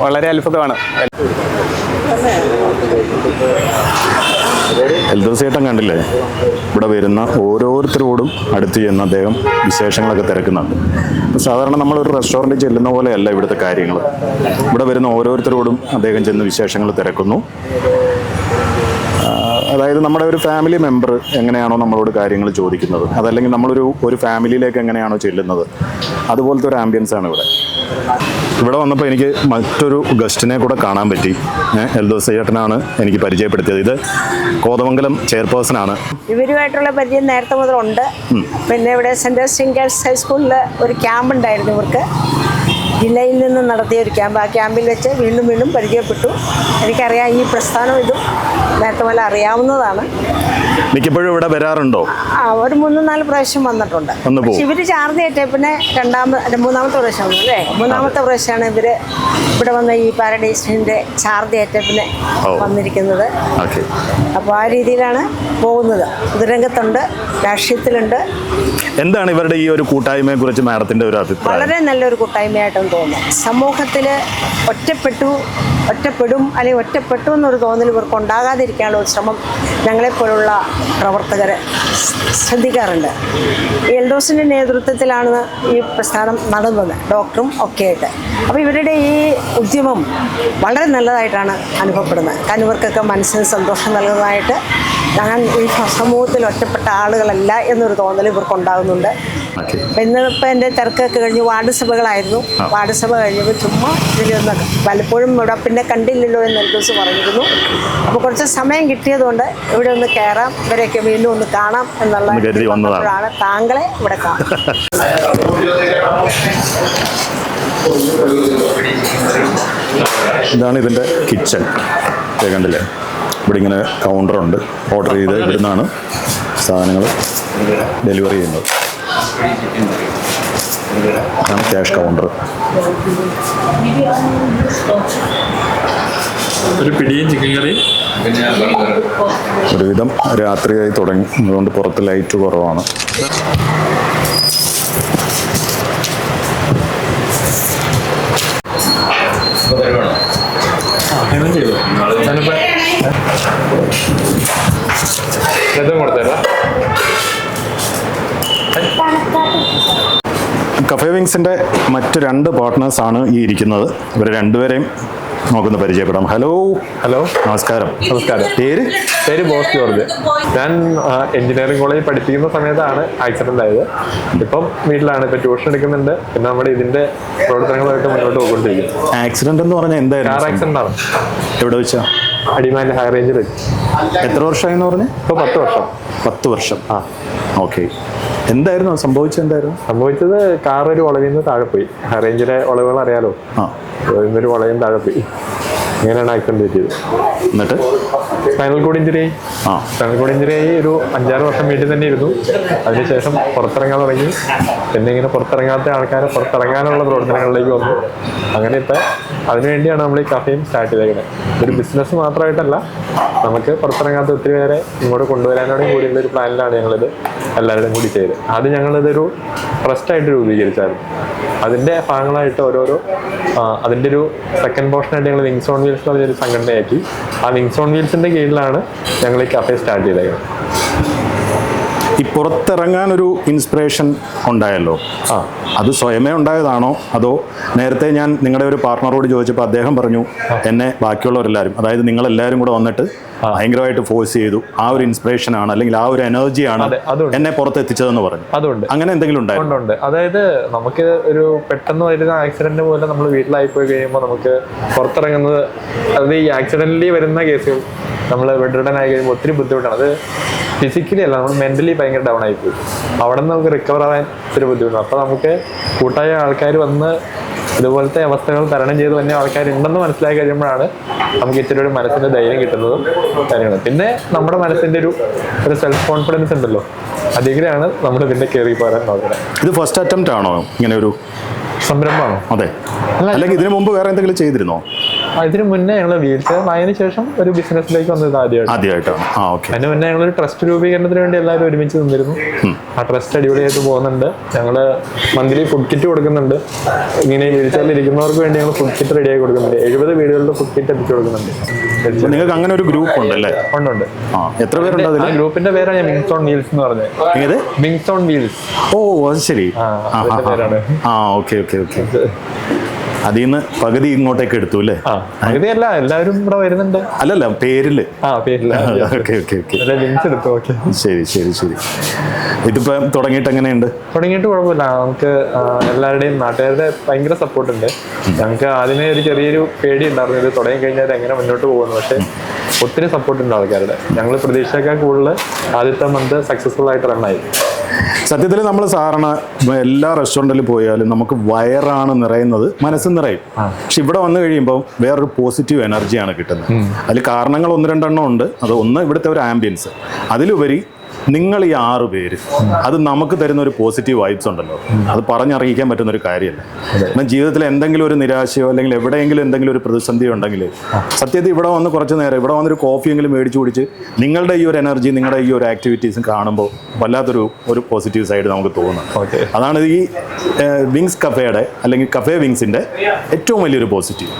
വളരെ അത്ഭുതമാണ്.
എൽദോസേട്ടൻ കണ്ടില്ലേ? ഇവിടെ വരുന്ന ഓരോരുത്തരോടും അടുത്ത് ചെന്ന് അദ്ദേഹം വിശേഷങ്ങളൊക്കെ തിരക്കുന്നുണ്ട്. സാധാരണ നമ്മൾ ഒരു റെസ്റ്റോറന്റിൽ ചെല്ലുന്ന പോലെയല്ല ഇവിടുത്തെ കാര്യങ്ങൾ. ഇവിടെ വരുന്ന ഓരോരുത്തരോടും അദ്ദേഹം ചെന്ന് വിശേഷങ്ങൾ തിരക്കുന്നു. അതായത് നമ്മുടെ ഒരു ഫാമിലി മെമ്പർ എങ്ങനെയാണോ നമ്മളോട് കാര്യങ്ങൾ ചോദിക്കുന്നത്? അതല്ലെങ്കിൽ നമ്മളൊരു ഒരു ഫാമിലിയിലേക്ക് എങ്ങനെയാണോ ചെല്ലുന്നത്? അതുപോലത്തെ ഒരു ആംബിയൻസ് ആണ് ഇവിടെ. ഇവിടെ വന്നപ്പോൾ എനിക്ക് മറ്റൊരു ഗസ്റ്റിനെ കൂടെ കാണാൻ പറ്റി. എൽദോസ് ചേട്ടനാണ് എനിക്ക് പരിചയപ്പെടുത്തിയത്. ഇത് കോതമംഗലം ചെയർപേഴ്സൺ ആണ്.
ഇവരുമായിട്ടുള്ള പരിചയം നേരത്തെ മുതലുണ്ട്. പിന്നെ ഇവിടെ സെന്റ് സെയിന്റ് ഹൈസ്കൂളിൽ ഒരു ക്യാമ്പ് ഉണ്ടായിരുന്നു ഇവർക്ക്. ജില്ലയിൽ നിന്ന് നടത്തിയ ഒരു ക്യാമ്പ്. ആ ക്യാമ്പിൽ വെച്ച് വീണ്ടും വീണ്ടും പരിചയപ്പെട്ടു. എനിക്കറിയാം ഈ പ്രസ്ഥാനം ഇതും നേരത്തെ പോലെ അറിയാവുന്നതാണ്.
മിക്കപ്പോഴും ഇവിടെ വരാറുണ്ടോ?
ആ ഒരു മൂന്ന് നാല് പ്രാവശ്യം വന്നിട്ടുണ്ട്.
വന്ന് പോകും.
പക്ഷെ ഇവർ ചാർജ് ചെയ്തിട്ട് പിന്നെ രണ്ടാമത് മൂന്നാമത്തെ പ്രാവശ്യമാണ് അല്ലേ? മൂന്നാമത്തെ പ്രാവശ്യമാണ് ഇവർ ഇവിടെ വന്ന ഈ പാരഡൈസിന്റെ ചാർജ് ഏറ്റ പിന്നെ വന്നിരിക്കുന്നത്. അപ്പോൾ ആ രീതിയിലാണ് പോകുന്നത്. പൊതുരംഗത്തുണ്ട് രാഷ്ട്രീയത്തിലുണ്ട്.
എന്താണ് ഇവരുടെ ഈ ഒരു കൂട്ടായ്മയെ കുറിച്ച് മാഡത്തിന്റെ ഒരു അഭിപ്രായം?
വളരെ നല്ലൊരു കൂട്ടായ്മയായിട്ടും തോന്നുന്നു. സമൂഹത്തിൽ ഒറ്റപ്പെട്ടു ഒറ്റപ്പെടും അല്ലെങ്കിൽ ഒറ്റപ്പെട്ടു എന്നൊരു തോന്നൽ ഇവർക്ക് ഉണ്ടാകാതിരിക്കാനുള്ള ശ്രമം ഞങ്ങളെപ്പോലുള്ള പ്രവർത്തകർ ശ്രദ്ധിക്കാറുണ്ട്. എൽഡോസിന്റെ നേതൃത്വത്തിലാണ് ഈ പ്രസ്ഥാനം നടന്നത്. ഡോക്ടറും ഒക്കെ ആയിട്ട്. അപ്പോൾ ഇവരുടെ ഈ ഉദ്യമം വളരെ നല്ലതായിട്ടാണ് അനുഭവപ്പെടുന്നത്. കാരണം ഇവർക്കൊക്കെ മനസ്സിന് സന്തോഷം നൽകുന്നതായിട്ട് ഞാൻ ഈ സമൂഹത്തിൽ ഒറ്റപ്പെട്ട ആളുകളല്ല എന്നൊരു തോന്നൽ ഇവർക്ക് അപ്പം ഇന്നിപ്പോൾ എന്റെ തിരക്കൊക്കെ കഴിഞ്ഞ് വാർഡ് സഭകളായിരുന്നു. വാർഡ് സഭ കഴിഞ്ഞപ്പോൾ ചുമ്മാ ഇതിലൊന്ന് പലപ്പോഴും ഇവിടെ പിന്നെ കണ്ടില്ലല്ലോ എന്ന് ഒരു ദിവസം പറഞ്ഞിരുന്നു. അപ്പോൾ കുറച്ച് സമയം കിട്ടിയതുകൊണ്ട് ഇവിടെ ഒന്ന് കയറാം ഇവരെയൊക്കെ വീണ്ടും ഒന്ന് കാണാം എന്നുള്ള
വന്നതാണ്.
താങ്കളെ ഇവിടെ കാണാം
ഇതാണ് ഇതിന്റെ കിച്ചൺ. കണ്ടില്ലേ? ഇവിടെ ഇങ്ങനെ കൗണ്ടറുണ്ട്. ഓർഡർ ചെയ്ത് ഇവിടുന്നാണ് സാധനങ്ങൾ ഡെലിവറി ചെയ്യുന്നത്. ഇതാണ് ക്യാഷ് കൗണ്ടർ.
ഒരു പിടിയും ചിക്കൻ കറി
ഒരുവിധം രാത്രിയായി തുടങ്ങി അതുകൊണ്ട് പുറത്ത് ലൈറ്റ് കുറവാണ്.
ചെയ്തു?
കഫേ വിങ്സിന്റെ മറ്റു രണ്ട് പാർട്ട്നേഴ്സാണ് ഈ ഇരിക്കുന്നത്. ഇവർ രണ്ടുപേരെയും നമുക്കൊന്ന് പരിചയപ്പെടാം. ഹലോ
ഹലോ
നമസ്കാരം.
നമസ്കാരം.
പേര്?
പേര് ബോസ് ജോർജ്. ഞാൻ എഞ്ചിനീയറിംഗ് കോളേജിൽ പഠിപ്പിക്കുന്ന സമയത്താണ് ആക്സിഡന്റ് ആയത്. ഇപ്പം വീട്ടിലാണ്. ഇപ്പം ട്യൂഷൻ എടുക്കുന്നുണ്ട്. പിന്നെ നമ്മുടെ ഇതിന്റെ പ്രവർത്തനങ്ങളായിട്ട് മുന്നോട്ട് പോയിക്കൊണ്ടിരിക്കും
ആക്സിഡന്റ് എന്ന് പറഞ്ഞാൽ
കാർ
എന്തായിരുന്നു
ആക്സിഡന്റ് ആണ്.
എവിടെ വെച്ചാ?
അടിമാലിന്റെ ഹൈ റേഞ്ചിൽ
എത്ര വർഷമായി എന്ന് പറഞ്ഞു?
ഇപ്പൊ പത്ത് വർഷം.
പത്ത് വർഷം.
ആ.
ഓക്കെ. എന്തായിരുന്നു? സംഭവിച്ചത് എന്തായിരുന്നു?
സംഭവിച്ചത് കാർ ഒരു വളവിൽ നിന്ന് താഴെ പോയി. ഹൈ റേഞ്ചിലെ വളവുകൾ അറിയാലോ?
ആ.
ഒരു നിന്ന് താഴെ പോയി. ഇങ്ങനെയാണ് ആക്സിഡന്റ് പറ്റിയത്.
എന്നിട്ട്?
സ്പൈനൽ കോഡ് ഇഞ്ചുറി ആയി.
ആ.
സ്പൈനൽ കോഡ് ഇഞ്ചുറി ആയി ഒരു അഞ്ചാറ് വർഷം വീട്ടിൽ തന്നെ ഇരുന്നു. അതിനുശേഷം പുറത്തിറങ്ങാൻ തുടങ്ങി. പിന്നെ ഇങ്ങനെ പുറത്തിറങ്ങാത്ത ആൾക്കാരെ പുറത്തിറങ്ങാനുള്ള പ്രവർത്തനങ്ങളിലേക്ക് വന്നു. അങ്ങനെ ഇപ്പം അതിനുവേണ്ടിയാണ് നമ്മൾ ഈ കഫയും സ്റ്റാർട്ട് ചെയ്തേക്കുന്നത്. ഒരു ബിസിനസ് മാത്രമായിട്ടല്ല നമുക്ക് പുറത്തിറങ്ങാത്ത ഒത്തിരി പേരെ ഇങ്ങോട്ട് കൊണ്ടുവരാനോടും കൂടിയുള്ള ഒരു പ്ലാനിലാണ് ഞങ്ങളിത് എല്ലാവരുടെയും കൂടി ചെയ്ത് ആദ്യം ഞങ്ങളിതൊരു ട്രസ്റ്റായിട്ട് രൂപീകരിച്ചായിരുന്നു. അതിന്റെ ഭാഗങ്ങളായിട്ട് ഓരോരോ അതിന്റെ അതിന്റെ ഒരു സെക്കൻഡ് പോർഷനായിട്ട് ഞങ്ങൾ വിങ്സ് ഓൺ വീൽസ് എന്ന് പറഞ്ഞൊരു സംഘടനയാക്കി. ആ വിങ്സ് ഓൺ വീൽസിന്റെ കീഴിലാണ് ഞങ്ങൾ ഈ കഫേ സ്റ്റാർട്ട് ചെയ്തേക്കുന്നത്.
ഈ പുറത്തിറങ്ങാൻ ഒരു ഇൻസ്പിറേഷൻ ഉണ്ടായല്ലോ?
ആ
അത് സ്വയമേ ഉണ്ടായതാണോ? അതോ നേരത്തെ ഞാൻ നിങ്ങളുടെ ഒരു പാർട്ട്ണറോട് ചോദിച്ചപ്പോൾ അദ്ദേഹം പറഞ്ഞു എന്നെ ബാക്കിയുള്ളവരെല്ലാവരും അതായത് നിങ്ങളെല്ലാവരും കൂടെ വന്നിട്ട് ഭയങ്കരമായിട്ട് ഫോഴ്സ് ചെയ്തു. ആ ഒരു ഇൻസ്പിറേഷൻ ആണ് അല്ലെങ്കിൽ ആ ഒരു എനർജിയാണ്. എന്നെ പുറത്തെത്തിച്ചതെന്ന് പറഞ്ഞു.
അതുകൊണ്ട്
അങ്ങനെ എന്തെങ്കിലും ഉണ്ടായിരുന്നു
ഉണ്ട് ഉണ്ട്. അതായത് നമുക്ക് ഒരു പെട്ടെന്ന് വരുന്ന ആക്സിഡന്റ് പോലെ നമ്മൾ വീട്ടിലായി പോയി കഴിയുമ്പോൾ നമുക്ക് പുറത്തിറങ്ങുന്നത് അതായത് ഈ ആക്സിഡന്റലി വരുന്ന കേസുകൾ നമ്മൾ ബെഡ്രിഡൻ ആയി കഴിയുമ്പോൾ ഒത്തിരി ബുദ്ധിമുട്ടാണ്. അത് ഫിസിക്കലി അല്ല നമ്മൾ മെന്റലി ഭയങ്കര ഡൗൺ ആയി പോയി അവിടെ നിന്ന് നമുക്ക് റിക്കവർ ആവാൻ ഒത്തിരി ബുദ്ധിമുട്ടാണ്. അപ്പോൾ നമുക്ക് കൂട്ടായ ആൾക്കാർ വന്ന് ഇതുപോലത്തെ അവസ്ഥകൾ തരണം ചെയ്ത് തന്നെ ആൾക്കാരുണ്ടെന്ന് മനസ്സിലാക്കി കഴിയുമ്പോഴാണ് നമുക്ക് ഇച്ചിരി ഒരു മനസ്സിന്റെ ധൈര്യം കിട്ടുന്നതും കാര്യങ്ങളും. പിന്നെ നമ്മുടെ മനസ്സിന്റെ ഒരു ഒരു സെൽഫ് കോൺഫിഡൻസ് ഉണ്ടല്ലോ. അതിലാണ് നമ്മൾ ഇതിന്റെ കയറി പോരാൻ നോക്കുന്നത്.
ഇത് ഫസ്റ്റ് അറ്റംപ്റ്റ് ആണോ ഇങ്ങനെ ഒരു
സംരംഭമാണോ?
അതെ.
അല്ല.
അല്ലെങ്കിൽ ഇതിനു മുമ്പ് വേറെ എന്തെങ്കിലും ചെയ്തിരുന്നോ?
ഇതിന് മുന്നേ ഞങ്ങൾ വീൽ ചെയർ ആയതിനു ശേഷം ഒരു ബിസിനസ്സിലേക്ക് വന്നത് ആദ്യമായിട്ട്.
ആദ്യമായിട്ടാണ് ആ ഓക്കെ.
അതിന് മുന്നേ ഞങ്ങളൊരു ട്രസ്റ്റ് രൂപീകരണത്തിന് വേണ്ടി എല്ലാവരും ഒരുമിച്ച് നിന്നിരുന്നു. ആ ട്രസ്റ്റ് അടിപൊളിയായിട്ട് പോകുന്നുണ്ട്. ഞങ്ങൾ മന്ത്ലി ഫുഡ് കിറ്റ് കൊടുക്കുന്നുണ്ട്. ഇങ്ങനെ വീൽ ചെയറിൽ ഇരിക്കുന്നവർക്ക് വേണ്ടി ഞങ്ങൾ ഫുഡ് കിറ്റ് റെഡിയാക്കി കൊടുക്കുന്നുണ്ട്. എഴുപത് വീടുകളുടെ ഫുഡ് കിറ്റ് എത്തിച്ചു കൊടുക്കുന്നുണ്ട്.
നിങ്ങൾക്ക് അങ്ങനെ ഒരു ഗ്രൂപ്പ് ഉണ്ടല്ലേ?
ഉണ്ടുണ്ട്
ആ എത്ര പേരുണ്ട്
ആ ഗ്രൂപ്പിന്റെ പേരാണ് ഞാൻ മിങ്സോൺ വീൽസ് എന്ന് പറഞ്ഞത്.
ഏത്?
വിങ്സ് ഓൺ വീൽസ്
ഓ അത് ശരി.
ആ
ഓക്കെ ഓക്കെ ഓക്കെ. അതിൽ നിന്ന് പകുതി ഇങ്ങോട്ടേക്ക് എടുത്തു അല്ലേ?
അല്ല പകുതിയല്ല എല്ലാവരും ഇവിടെ വരുന്നുണ്ട്.
അല്ലല്ല
പേരിൽ.
ശരി ശരി ശരി. ഇതിപ്പോ തുടങ്ങിയിട്ട് എങ്ങനെയുണ്ട്?
തുടങ്ങിയിട്ട് കുഴപ്പമില്ല. നമുക്ക് എല്ലാവരുടെയും നാട്ടുകാരുടെ ഭയങ്കര സപ്പോർട്ട് ഉണ്ട്. ഞങ്ങൾക്ക് ആദ്യമേ ഒരു ചെറിയൊരു പേടി ഉണ്ടായിരുന്നു. ഇത് തുടങ്ങി കഴിഞ്ഞാൽ എങ്ങനെ മുന്നോട്ട് പോകുന്നു. പക്ഷേ ഒത്തിരി സപ്പോർട്ട് ഉണ്ട് ആൾക്കാരുടെ. ഞങ്ങൾ പ്രതീക്ഷയേക്കാൾ കൂടുതൽ ആദ്യത്തെ മന്ത് സക്സസ്ഫുൾ ആയിട്ട് റണ്ണായി
സത്യത്തിൽ നമ്മൾ സാധാരണ എല്ലാ റെസ്റ്റോറന്റിൽ പോയാലും നമുക്ക് വയറാണ് നിറയുന്നത് മനസ്സ് നിറയും. പക്ഷെ ഇവിടെ വന്നു കഴിയുമ്പോൾ വേറൊരു പോസിറ്റീവ് എനർജിയാണ് കിട്ടുന്നത്. അതിൽ കാരണങ്ങൾ ഒന്ന് രണ്ടെണ്ണം ഉണ്ട്. അത് ഒന്ന് ഇവിടുത്തെ ഒരു ആംബിയൻസ് അതിലുപരി നിങ്ങൾ ഈ ആറ് പേര് അത് നമുക്ക് തരുന്ന ഒരു പോസിറ്റീവ് വൈബ്സ് ഉണ്ടല്ലോ. അത് പറഞ്ഞറിയിക്കാൻ പറ്റുന്ന ഒരു കാര്യമല്ല. എന്നാൽ ജീവിതത്തിൽ എന്തെങ്കിലും ഒരു നിരാശയോ അല്ലെങ്കിൽ എവിടെയെങ്കിലും എന്തെങ്കിലും ഒരു പ്രതിസന്ധിയോ ഉണ്ടെങ്കിൽ സത്യത്തിൽ ഇവിടെ വന്ന് കുറച്ച് നേരം ഇവിടെ വന്നൊരു കോഫിയെങ്കിലും മേടിച്ച് കുടിച്ച് നിങ്ങളുടെ ഈ ഒരു എനർജി നിങ്ങളുടെ ഈ ഒരു ആക്ടിവിറ്റീസും കാണുമ്പോൾ വല്ലാത്തൊരു ഒരു പോസിറ്റീവ് സൈഡ് നമുക്ക് തോന്നുന്നത്
ഓക്കെ.
അതാണ് ഈ വിങ്സ് കഫേയുടെ അല്ലെങ്കിൽ കഫേ വിങ്സിന്റെ ഏറ്റവും വലിയൊരു പോസിറ്റീവ്.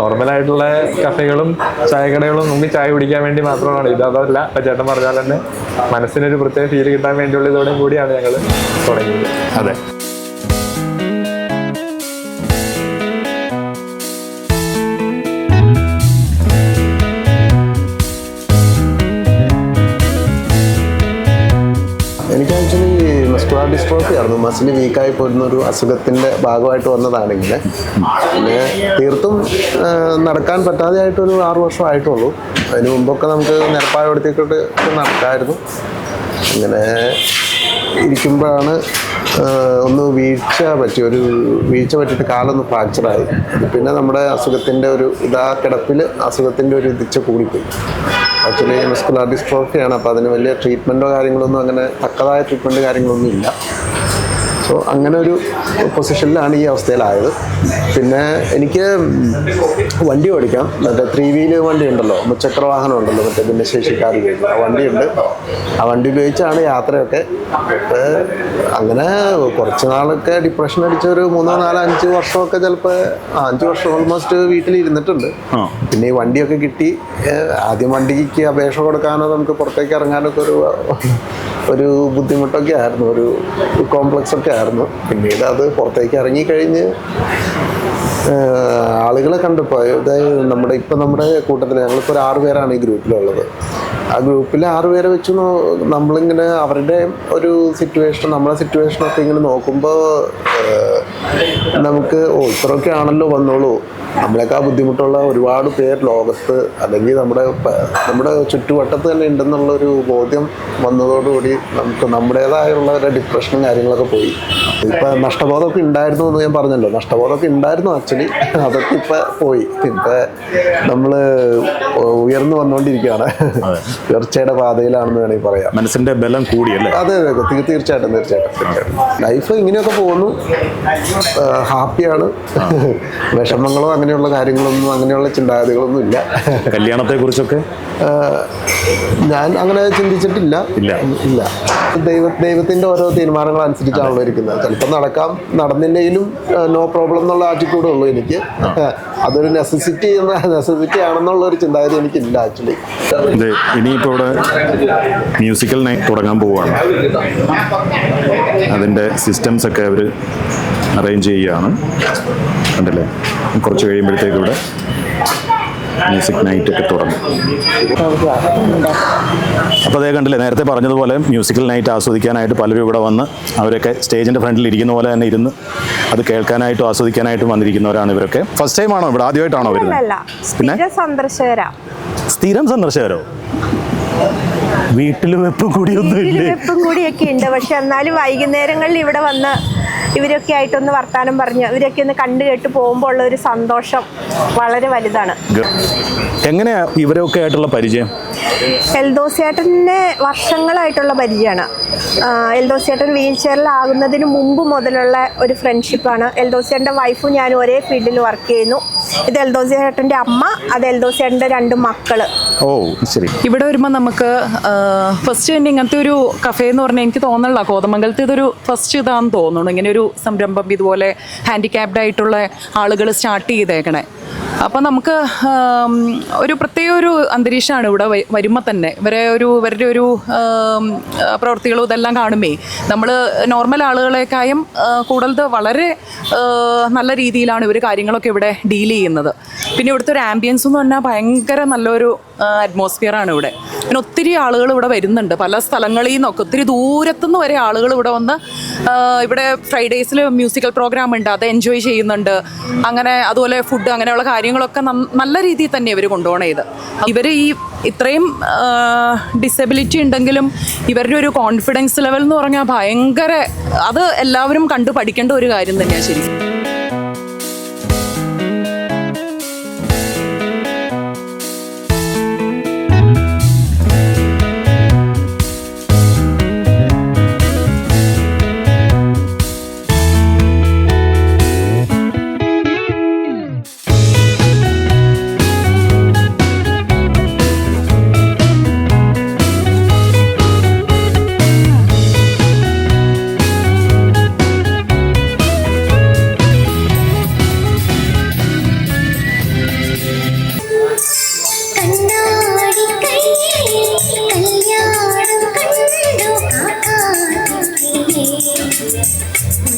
നോർമലായിട്ടുള്ള കഫേകളും ചായക്കടകളും നമുക്ക് ചായ കുടിക്കാൻ വേണ്ടി മാത്രമാണ്. ഇത് അതല്ല ഇപ്പൊ ചേട്ടൻ പറഞ്ഞാൽ തന്നെ മനസ്സിനൊരു പ്രത്യേക ഫീൽ കിട്ടാൻ വേണ്ടിയുള്ള ഇതോടെ കൂടിയാണ് ഞങ്ങൾ തുടങ്ങിയത്.
അതെ.
ഡിസ്ട്രോഫി ആയിരുന്നു മസിൽ വീക്കായി പോയിരുന്ന ഒരു അസുഖത്തിന്റെ ഭാഗമായിട്ട് വന്നതാണെങ്കിൽ പിന്നെ തീർത്തും നടക്കാൻ പറ്റാതെ പറ്റാതെയായിട്ടൊരു ആറു വർഷം ആയിട്ടുള്ളൂ. അതിന് മുമ്പൊക്കെ നമുക്ക് എടുത്തിട്ട് നടക്കായിരുന്നു. അങ്ങനെ ഇരിക്കുമ്പോഴാണ് ഒന്ന് വീഴ്ച പറ്റി ഒരു വീഴ്ച പറ്റിയിട്ട് കാലൊന്ന് ഫ്രാക്ചറായി. പിന്നെ നമ്മുടെ അസുഖത്തിന്റെ ഒരു ഇതാ കിടപ്പിൽ അസുഖത്തിന്റെ ഒരു ഇതിച്ച കൂടിപ്പോയി. ആക്ച്വലി മസ്കുലാർ ഡിസ്ട്രോഫിയാണ് അപ്പോൾ അതിന് വലിയ ട്രീറ്റ്മെന്റോ കാര്യങ്ങളൊന്നും അങ്ങനെ തക്കതായ ട്രീറ്റ്മെന്റ് കാര്യങ്ങളൊന്നും ഇല്ല. സോ അങ്ങനെ ഒരു പൊസിഷനിലാണ് ഈ അവസ്ഥയിലായത്. പിന്നെ എനിക്ക് വണ്ടി ഓടിക്കാം. മറ്റേ ത്രീ വീൽ വണ്ടി ഉണ്ടല്ലോ. മുച്ചക്ര വാഹനം ഉണ്ടല്ലോ. മറ്റേ ഭിന്നശേഷിക്കാർ ഉപയോഗിക്കുന്നത് ആ വണ്ടിയുണ്ട്. ആ വണ്ടി ഉപയോഗിച്ചാണ് യാത്രയൊക്കെ. അങ്ങനെ കുറച്ച് നാളൊക്കെ ഡിപ്രഷൻ അടിച്ച ഒരു മൂന്നോ നാലോ അഞ്ച് വർഷമൊക്കെ ചിലപ്പോൾ അഞ്ച് വർഷം ഓൾമോസ്റ്റ് വീട്ടിൽ ഇരുന്നിട്ടുണ്ട് പിന്നെ ഈ വണ്ടിയൊക്കെ കിട്ടി. ആദ്യം വണ്ടിക്ക് അപേക്ഷ കൊടുക്കാനോ നമുക്ക് പുറത്തേക്ക് ഇറങ്ങാനൊക്കെ ഒരു ഒരു ബുദ്ധിമുട്ടൊക്കെ ആയിരുന്നു. ഒരു കോംപ്ലക്സ് ഒക്കെ ആയിരുന്നു പിന്നീട് അത് പുറത്തേക്ക് ഇറങ്ങിക്കഴിഞ്ഞ് ആളുകളെ കണ്ടപ്പോൾ അതായത് നമ്മുടെ ഇപ്പം നമ്മുടെ കൂട്ടത്തിൽ ഞങ്ങളിപ്പോൾ ഒരു ആറ് പേരാണ് ഈ ഗ്രൂപ്പിലുള്ളത്. ആ ഗ്രൂപ്പിൽ ആറ് പേരെ വെച്ച് നമ്മളിങ്ങനെ അവരുടെ ഒരു സിറ്റുവേഷൻ നമ്മളെ സിറ്റുവേഷനൊക്കെ ഇങ്ങനെ നോക്കുമ്പോൾ നമുക്ക് ഓ ഇത്രയൊക്കെ ആണല്ലോ വന്നോളൂ. നമ്മളെക്കാൾ ബുദ്ധിമുട്ടുള്ള ഒരുപാട് പേർ ലോകത്ത് അല്ലെങ്കിൽ നമ്മുടെ നമ്മുടെ ചുറ്റുവട്ടത്ത് തന്നെ ഉണ്ടെന്നുള്ള ഒരു ബോധ്യം വന്നതോടുകൂടി നമുക്ക് നമ്മുടേതായുള്ള ഡിപ്രഷനും കാര്യങ്ങളൊക്കെ പോയി. ഇപ്പം നഷ്ടബോധമൊക്കെ ഉണ്ടായിരുന്നു എന്ന് ഞാൻ പറഞ്ഞല്ലോ. നഷ്ടബോധമൊക്കെ ഉണ്ടായിരുന്നു ആക്ച്വലി അതൊക്കെ ഇപ്പം പോയി. ഇപ്പം നമ്മൾ ഉയർന്നു വന്നുകൊണ്ടിരിക്കുകയാണ് ഉയർച്ചയുടെ പാതയിലാണെന്ന് വേണമെങ്കിൽ പറയാം.
മനസ്സിന്റെ ബലം കൂടിയല്ലേ
അതെ അതെ തീർച്ചയായിട്ടും തീർച്ചയായിട്ടും തീർച്ചയായിട്ടും. ലൈഫ് ഇങ്ങനെയൊക്കെ പോകുന്നു. ഹാപ്പിയാണ് വിഷമങ്ങളോ അങ്ങനെയുള്ള കാര്യങ്ങളൊന്നും അങ്ങനെയുള്ള ചിന്താഗതികളൊന്നും ഇല്ല.
കല്യാണത്തെ കുറിച്ചൊക്കെ
ഞാൻ അങ്ങനെ ചിന്തിച്ചിട്ടില്ല.
ഇല്ല.
ഇല്ല. ദൈവ ദൈവത്തിന്റെ ഓരോ തീരുമാനങ്ങൾ അനുസരിച്ചാണല്ലോ ഇരിക്കുന്നത്. ചിലപ്പോൾ നടക്കാം നടന്നില്ലെങ്കിലും നോ പ്രോബ്ലം എന്നുള്ള ആറ്റിറ്റ്യൂഡേ ഉള്ളൂ എനിക്ക്. അതൊരു നെസസിറ്റി എന്ന നെസസിറ്റി ആണെന്നുള്ള ഒരു ചിന്താഗതി എനിക്കില്ല ആക്ച്വലി
ഇനിയിപ്പോൾ ഇവിടെ മ്യൂസിക്കൽ നൈറ്റ് തുടങ്ങാൻ പോവുകയാണ് അതിന്റെ സിസ്റ്റംസ് ഒക്കെ അവർ അറേഞ്ച് ചെയ്യുകയാണ്. കണ്ടില്ലേ? കുറച്ച് കഴിയുമ്പോഴത്തേക്ക് ഇവിടെ മ്യൂസിക് നൈറ്റ് ഒക്കെ തുടങ്ങും. അപ്പോൾ അതേ കണ്ടില്ലേ നേരത്തെ പറഞ്ഞതുപോലെ മ്യൂസിക്കൽ നൈറ്റ് ആസ്വദിക്കാനായിട്ട് പലരും ഇവിടെ വന്ന് അവരൊക്കെ സ്റ്റേജിന്റെ ഫ്രണ്ടിൽ ഇരിക്കുന്ന പോലെ തന്നെ ഇരുന്ന് അത് കേൾക്കാനായിട്ടും ആസ്വദിക്കാനായിട്ടും വന്നിരിക്കുന്നവരാണ് ഇവരൊക്കെ. ഫസ്റ്റ് ടൈം ആണോ ഇവിടെ? ആദ്യമായിട്ടാണോ വരുന്നത്? പിന്നെ?
സ്ഥിര സന്ദർശകരാ.
സ്ഥിരം സന്ദർശകരോ? വീട്ടിൽ വെപ്പും കൂടി
വെപ്പും കൂടിയൊക്കെ ഉണ്ട്. പക്ഷെ എന്നാലും വൈകുന്നേരങ്ങളിൽ ഇവിടെ വന്ന് ഇവരൊക്കെ ആയിട്ടൊന്ന് വർത്താനം പറഞ്ഞ് ഇവരൊക്കെ ഒന്ന് കണ്ടു കേട്ട് പോകുമ്പോൾ ഉള്ള ഒരു സന്തോഷം വളരെ വലുതാണ്.
എങ്ങനെയാ ഇവരൊക്കെ ആയിട്ടുള്ള പരിചയം?
എൽദോസേട്ടനെ വർഷങ്ങളായിട്ടുള്ള പരിചയമാണ്. എൽദോസേട്ടൻ വീൽ ചെയറിലാകുന്നതിന് മുമ്പ് മുതലുള്ള ഒരു ഫ്രണ്ട്ഷിപ്പാണ് എൽദോസേട്ടന്റെ വൈഫും ഞാനും ഒരേ ഫീൽഡിൽ വർക്ക് ചെയ്യുന്നു. ഇത് എൽദോസി ഏട്ടന്റെ അമ്മ അത് എൽദോസി ഏട്ടന്റെ രണ്ട് മക്കൾ.
ഓ ശരി.
ഇവിടെ വരുമ്പോൾ നമുക്ക് ഫസ്റ്റ് തന്നെ ഇങ്ങനത്തെ ഒരു കഫേ എന്ന് പറഞ്ഞാൽ എനിക്ക് തോന്നണില്ല. കോതമംഗലത്ത് ഇതൊരു ഫസ്റ്റ് ഇതാണെന്ന് തോന്നുന്നു. ഇങ്ങനെ ഒരു സംരംഭം ഇതുപോലെ ഹാൻഡിക്യാപ്ഡ് ആയിട്ടുള്ള ആളുകൾ സ്റ്റാർട്ട് ചെയ്തേക്കണേ. അപ്പം നമുക്ക് ഒരു പ്രത്യേക ഒരു അന്തരീക്ഷമാണ് ഇവിടെ വരുമ്പോൾ തന്നെ. ഇവരെ ഒരു ഇവരുടെ ഒരു പ്രവൃത്തികളും ഇതെല്ലാം കാണുമേ നമ്മൾ നോർമൽ ആളുകളെക്കായും കൂടുതൽ വളരെ നല്ല രീതിയിലാണ് ഇവർ കാര്യങ്ങളൊക്കെ ഇവിടെ ഡീൽ ചെയ്യുന്നത്. പിന്നെ ഇവിടുത്തെ ഒരു ആംബിയൻസ് എന്ന് പറഞ്ഞാൽ ഭയങ്കര നല്ലൊരു അറ്റ്മോസ്ഫിയർ ആണ് ഇവിടെ. പിന്നെ ഒത്തിരി ആളുകൾ ഇവിടെ വരുന്നുണ്ട്. പല സ്ഥലങ്ങളിൽ നിന്നൊക്കെ ഒത്തിരി ദൂരത്തുനിന്ന് വരെ ആളുകൾ ഇവിടെ വന്ന് ഇവിടെ ഫ്രൈഡേസിൽ മ്യൂസിക്കൽ പ്രോഗ്രാം ഉണ്ട്. അത് എൻജോയ് ചെയ്യുന്നുണ്ട്. അങ്ങനെ അതുപോലെ ഫുഡ് അങ്ങനെയുള്ള കാര്യങ്ങളൊക്കെ നല്ല രീതിയിൽ തന്നെ ഇവർ കൊണ്ടുപോകണം ഇത് ഇവർ ഈ ഇത്രയും ഡിസബിലിറ്റി ഉണ്ടെങ്കിലും ഇവരുടെ ഒരു കോൺഫിഡൻസ് ലെവൽ എന്ന് പറഞ്ഞാൽ ഭയങ്കര അത് എല്ലാവരും കണ്ടു പഠിക്കേണ്ട ഒരു കാര്യം തന്നെയാണ് ശരിക്കും.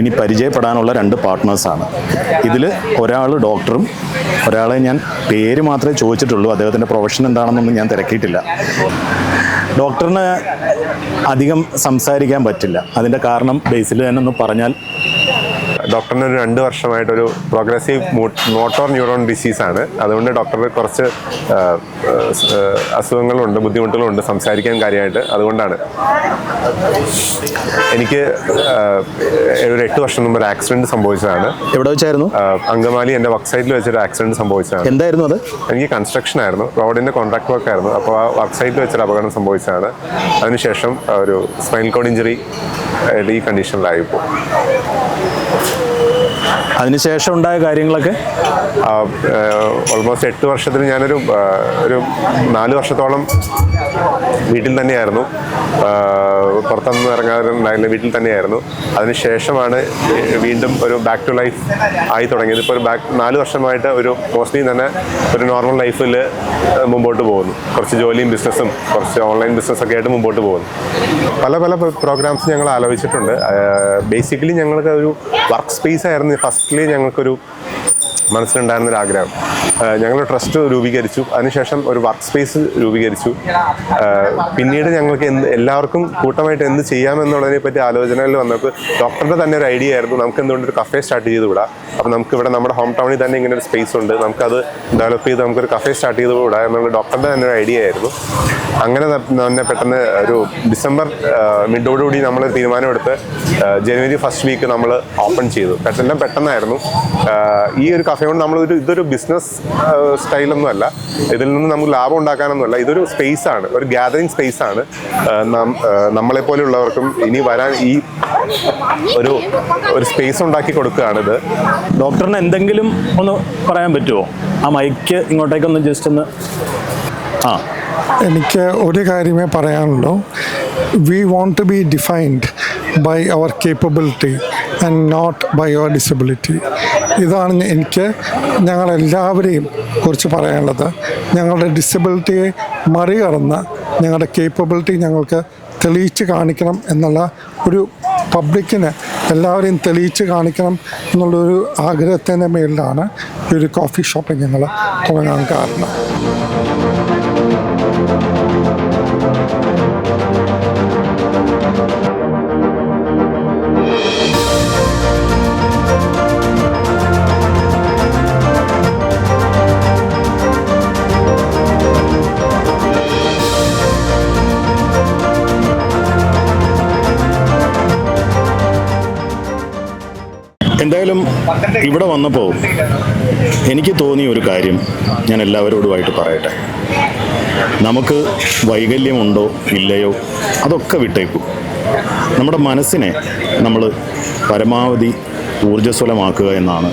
ഇനി പരിചയപ്പെടാനുള്ള രണ്ട് പാർട്ട്നേഴ്സാണ് ഇതിൽ ഒരാൾ ഡോക്ടറും ഒരാളെ ഞാൻ പേര് മാത്രമേ ചോദിച്ചിട്ടുള്ളൂ. അദ്ദേഹത്തിന്റെ പ്രൊഫഷൻ എന്താണെന്നൊന്നും ഞാൻ തിരക്കിയിട്ടില്ല. ഡോക്ടറിന് അധികം സംസാരിക്കാൻ പറ്റില്ല. അതിന്റെ കാരണം ബേസിൽ തന്നെ ഒന്ന് പറഞ്ഞാൽ
ഡോക്ടറിന് ഒരു രണ്ട് വർഷമായിട്ടൊരു പ്രോഗ്രസീവ് മോട്ടോർ ന്യൂറോൺ ഡിസീസാണ് അതുകൊണ്ട് ഡോക്ടർ കുറച്ച് അസുഖങ്ങളുണ്ട് ബുദ്ധിമുട്ടുകളുണ്ട് സംസാരിക്കാൻ കാര്യമായിട്ട്. അതുകൊണ്ടാണ്. എനിക്ക് ഒരു എട്ട് വർഷം മുമ്പ് ഒരു ആക്സിഡന്റ് സംഭവിച്ചതാണ്.
എവിടെ വെച്ചായിരുന്നു?
അങ്കമാലി എന്റെ വർക്ക് സൈറ്റിൽ വെച്ചൊരു ആക്സിഡന്റ് സംഭവിച്ചതാണ്.
എന്തായിരുന്നു അത്?
എനിക്ക് കൺസ്ട്രക്ഷൻ ആയിരുന്നു. റോഡിന്റെ കോൺട്രാക്ട് വർക്ക് ആയിരുന്നു. അപ്പോൾ ആ വർക്ക് സൈറ്റിൽ വെച്ചൊരു അപകടം സംഭവിച്ചതാണ്. അതിനുശേഷം ഒരു സ്പൈൻ കോഡ് ഇഞ്ചുറി ഈ കണ്ടീഷനിലായി ഇപ്പോൾ
അതിനുശേഷം ഉണ്ടായ കാര്യങ്ങളൊക്കെ?
ഓൾമോസ്റ്റ് എട്ട് വർഷത്തിന് ഞാനൊരു ഒരു നാല് വർഷത്തോളം വീട്ടിൽ തന്നെയായിരുന്നു. പുറത്തൊന്നും ഇറങ്ങാറുണ്ടായില്ല വീട്ടിൽ തന്നെയായിരുന്നു. അതിനുശേഷമാണ് വീണ്ടും ഒരു ബാക്ക് ടു ലൈഫ് ആയി തുടങ്ങിയത്. ഇപ്പോൾ ഒരു ബാക്ക് നാല് വർഷമായിട്ട് ഒരു മോസ്റ്റ്ലി തന്നെ ഒരു നോർമൽ ലൈഫിൽ മുമ്പോട്ട് പോകുന്നു. കുറച്ച് ജോലിയും ബിസിനസ്സും കുറച്ച് ഓൺലൈൻ ബിസിനസ്സൊക്കെ ആയിട്ട് മുമ്പോട്ട് പോകുന്നു. പല പല പ്രോഗ്രാംസ് ഞങ്ങൾ ആലോചിച്ചിട്ടുണ്ട്. ബേസിക്കലി ഞങ്ങൾക്ക് ഒരു വർക്ക് സ്പേസ് ആയിരുന്നു ഫസ്റ്റ്ലി ഞങ്ങൾക്കൊരു മനസ്സിലുണ്ടായിരുന്ന ഒരു ആഗ്രഹം ആഹ് ഞങ്ങൾ ട്രസ്റ്റ് രൂപീകരിച്ചു. അതിനുശേഷം ഒരു വർക്ക് സ്പേസ് രൂപീകരിച്ചു. പിന്നീട് ഞങ്ങൾക്ക് എന്ത് എല്ലാവർക്കും കൂട്ടമായിട്ട് എന്ത് ചെയ്യാമെന്നുള്ളതിനെ പറ്റി ആലോചനകളിൽ വന്നപ്പോൾ ഡോക്ടറുടെ തന്നെ ഒരു ഐഡിയ ആയിരുന്നു. നമുക്ക് എന്തുകൊണ്ട് ഒരു കഫേ സ്റ്റാർട്ട് ചെയ്ത് വിടാം അപ്പോൾ നമുക്ക് ഇവിടെ നമ്മുടെ ഹോം ടൗണിൽ തന്നെ ഇങ്ങനെ ഒരു സ്പേസ് ഉണ്ട്. നമുക്കത് ഡെവലപ്പ് ചെയ്ത് നമുക്കൊരു കഫേ സ്റ്റാർട്ട് ചെയ്ത് വിടാം എന്നുള്ള ഡോക്ടറുടെ തന്നെ ഒരു ഐഡിയ ആയിരുന്നു. അങ്ങനെ തന്നെ പെട്ടെന്ന് ഒരു ഡിസംബർ മിഡോടുകൂടി നമ്മൾ തീരുമാനമെടുത്ത് ജനുവരി ഫസ്റ്റ് വീക്ക് നമ്മൾ ഓപ്പൺ ചെയ്തു. പെട്ടെന്ന് പെട്ടെന്നായിരുന്നു. ഈ ഒരു കഫേ കൊണ്ട് നമ്മൾ ഒരു ഇതൊരു ബിസിനസ് സ്റ്റൈലൊന്നും അല്ല ഇതിൽ നിന്ന് നമുക്ക് ലാഭം ഉണ്ടാക്കാനൊന്നുമല്ല. ഇതൊരു സ്പേസ് ആണ്. ഒരു ഗ്യാതറിംഗ് സ്പേസ് ആണ്. നമ്മളെ പോലെയുള്ളവർക്കും ഇനി വരാൻ ഈ ഒരു ഒരു സ്പേസ് ഉണ്ടാക്കി കൊടുക്കുകയാണിത്.
ഡോക്ടറിന് എന്തെങ്കിലും ഒന്ന് പറയാൻ പറ്റുമോ ആ മൈക്ക് ഇങ്ങോട്ടേക്കൊന്ന് ജസ്റ്റ് ഒന്ന്. ആ.
എനിക്ക് ഒരു കാര്യമേ പറയാനുള്ളൂ. We want to be defined by our capability and not by our disability ഇതാണ് എനിക്ക് ഞങ്ങളെല്ലാവരെയും കുറിച്ച് പറയാനുള്ളത്. ഞങ്ങളുടെ ഡിസബിലിറ്റിയെ മറികടന്ന് ഞങ്ങളുടെ കേപ്പബിലിറ്റി ഞങ്ങൾക്ക് തെളിയിച്ച് കാണിക്കണം എന്നുള്ള ഒരു പബ്ലിക്കിന് എല്ലാവരെയും തെളിയിച്ച് കാണിക്കണം എന്നുള്ളൊരു ആഗ്രഹത്തിന്റെ മേലിലാണ് ഈ ഒരു കോഫി ഷോപ്പ് ഞങ്ങൾ തുടങ്ങാൻ കാരണം.
ഇവിടെ വന്നപ്പോൾ എനിക്ക് തോന്നിയ ഒരു കാര്യം ഞാൻ എല്ലാവരോടുമായിട്ട് പറയട്ടെ. നമുക്ക് വൈകല്യമുണ്ടോ ഇല്ലയോ അതൊക്കെ വിട്ടേക്കും. നമ്മുടെ മനസ്സിനെ നമ്മൾ പരമാവധി ഊർജസ്വലമാക്കുക എന്നാണ്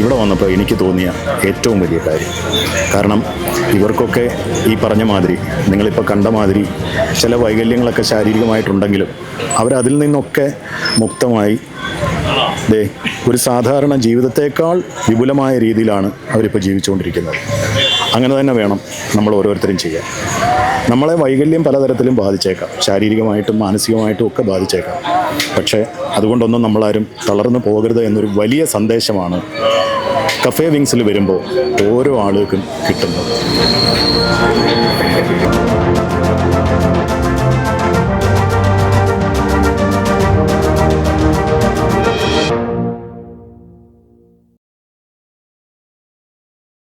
ഇവിടെ വന്നപ്പോൾ എനിക്ക് തോന്നിയ ഏറ്റവും വലിയ കാര്യം. കാരണം ഇവർക്കൊക്കെ ഈ പറഞ്ഞ മാതിരി നിങ്ങളിപ്പോൾ കണ്ട മാതിരി ചില വൈകല്യങ്ങളൊക്കെ ശാരീരികമായിട്ടുണ്ടെങ്കിലും അവരതിൽ നിന്നൊക്കെ മുക്തമായി ദേ ഒരു സാധാരണ ജീവിതത്തേക്കാൾ വിപുലമായ രീതിയിലാണ് അവരിപ്പോൾ ജീവിച്ചുകൊണ്ടിരിക്കുന്നത്. അങ്ങനെ തന്നെ വേണം നമ്മൾ ഓരോരുത്തരും ചെയ്യാൻ. നമ്മളെ വൈകല്യം പലതരത്തിലും ബാധിച്ചേക്കാം. ശാരീരികമായിട്ടും മാനസികമായിട്ടും ഒക്കെ ബാധിച്ചേക്കാം. പക്ഷേ അതുകൊണ്ടൊന്നും നമ്മളാരും തളർന്നു പോകരുത് എന്നൊരു വലിയ സന്ദേശമാണ് കഫേ വിങ്സിൽ വരുമ്പോൾ ഓരോ ആളുകൾക്കും കിട്ടുന്നത്.